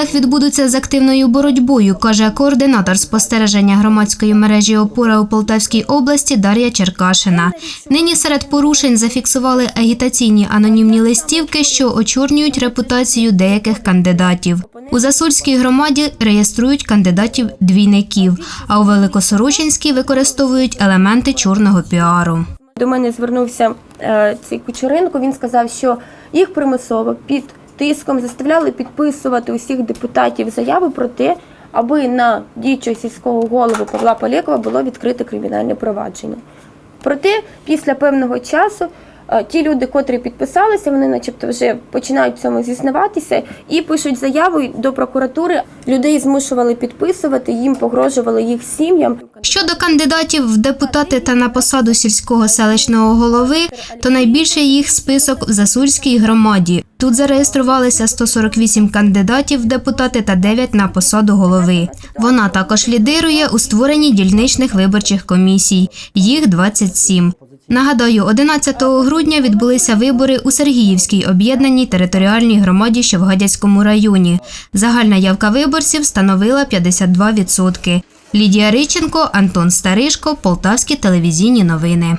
громадах відбудуться з активною боротьбою, каже координатор спостереження громадської мережі опора у Полтавській області Дар'я Черкашина. Нині серед порушень зафіксували агітаційні анонімні листівки, що очорнюють репутацію деяких кандидатів. У Засульській громаді реєструють кандидатів двійників, а у Великосорочинській використовують елементи чорного піару. До мене звернувся е, цей Кучеренко. Він сказав, що їх примусово під тиском заставляли підписувати усіх депутатів заяви про те, аби на діючого сільського голову Павла Полєкова було відкрите кримінальне провадження. Проте, після певного часу, ті люди, котрі підписалися, вони, начебто, вже починають в цьому зізнаватися і пишуть заяву до прокуратури. Людей змушували підписувати, їм погрожували їх сім'ям. Щодо кандидатів в депутати та на посаду сільського селищного голови, то найбільший їх список в Засульській громаді. Тут зареєструвалися 148 кандидатів в депутати та 9 на посаду голови. Вона також лідирує у створенні дільничних виборчих комісій. Їх 27. Нагадаю, 11 грудня відбулися вибори у Сергіївській об'єднаній територіальній громаді, що в Гадяцькому районі. Загальна явка виборців становила 52%. Лідія Риченко, Антон Старишко, Полтавські телевізійні новини.